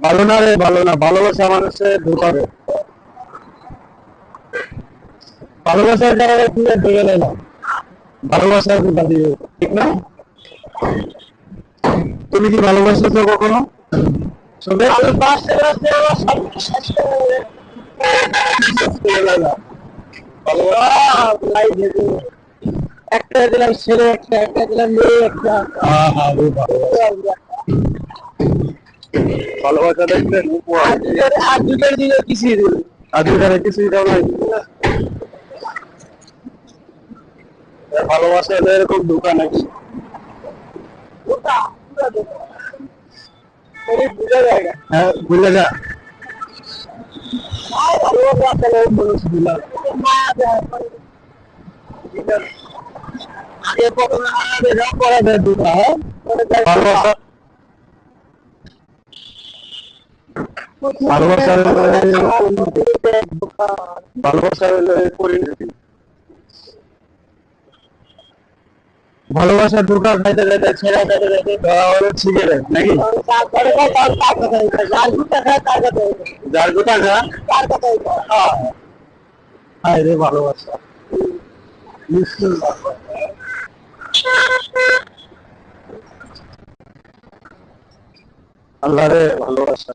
ভালো না রে ভালো না। ভালোবাসা মানুষের ঢুকাবে ভালোবাসার জায়গায় খুঁজে ঢুকে না। ভালোবাসার ঢুকা দিবে ঠিক না? তুমি কি ভালোবাসেছো কখনো? শুনে ভালোবাসতে বাসতে আমার সব শেষ করে দিল। আহ, ভাই দেখো। একটা দিলাম ছেলে একটা একটা দিলাম মেয়ে একটা। হ্যাঁ হ্যাঁ ভালোবাসা ভালোবাসা দেখলেন উপহার আর দুটোর আর দুটোর দিলে কিছুই দিল আর দুটারে কিছুই দাও নাই ভালোবাসা এলে এরকম ঢুকা নাকি ওটা পুরো দেখো। ওরে বুঝা যায় না। হ্যাঁ বুঝলে যা আর ভালোবাসা আসলে মানুষ দিলাম। মায়া দেয়। আগে কখনো আগে না করা যায় দুটো, হ্যাঁ? পরে যায় ভালোবাসা ভালোবাসা ঢোকা খাইতে খাইতে ছেড়া খাইতে খাইতে নাকি? ভালোবাসা। আল্লাহ রে ভালোবাসা।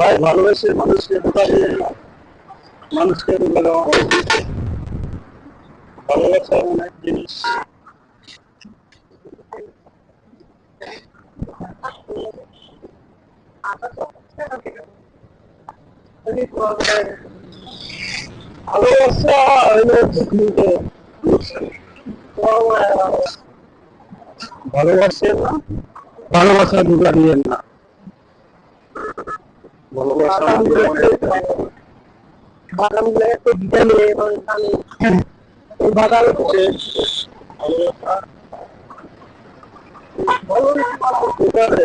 ভাই, ভালোবেসে মানুষকে দিয়ে মানুষকে ভালোবাসা এমন জিনিস। ভালোবাসা হলো ভালোবাসেন না ভালোবাসা ধোকা দিয়েন না। বাদামগুলো একটু ভিটামিন এবং পানি বাদাম হচ্ছে ভালো